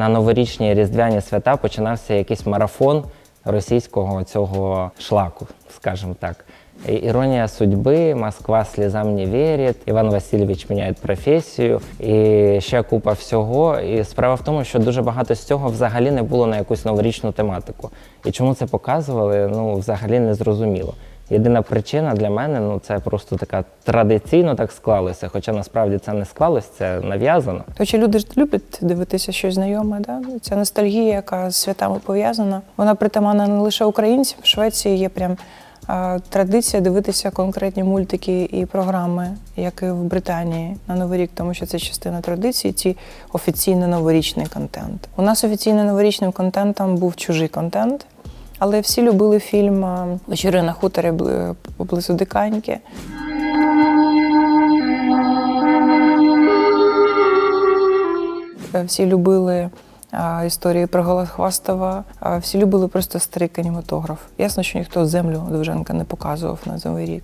На новорічні різдвяні свята починався якийсь марафон російського цього шлаку, скажімо так. Іронія судьби, Москва слізам не вірить, Іван Васильович міняє професію і ще купа всього. І справа в тому, що дуже багато з цього взагалі не було на якусь новорічну тематику. І чому це показували, ну взагалі не зрозуміло. Єдина причина для мене ну це просто така традиційно так склалося, хоча насправді це не склалось, це нав'язано. Хоча люди ж люблять дивитися щось знайоме, да? ця ностальгія, яка з святами пов'язана, вона притаманна не лише українцям. В Швеції є прям традиція дивитися конкретні мультики і програми, як і в Британії на Новий рік, тому що це частина традиції, ці офіційний новорічний контент. У нас офіційним новорічним контентом був чужий контент. Але всі любили фільм а, Вечори на хуторі поблизу Диканьки. Е, Всі любили історії про Голохвастова, всі любили просто старий кінематограф. Ясно, що ніхто землю Довженка не показував на Новий рік.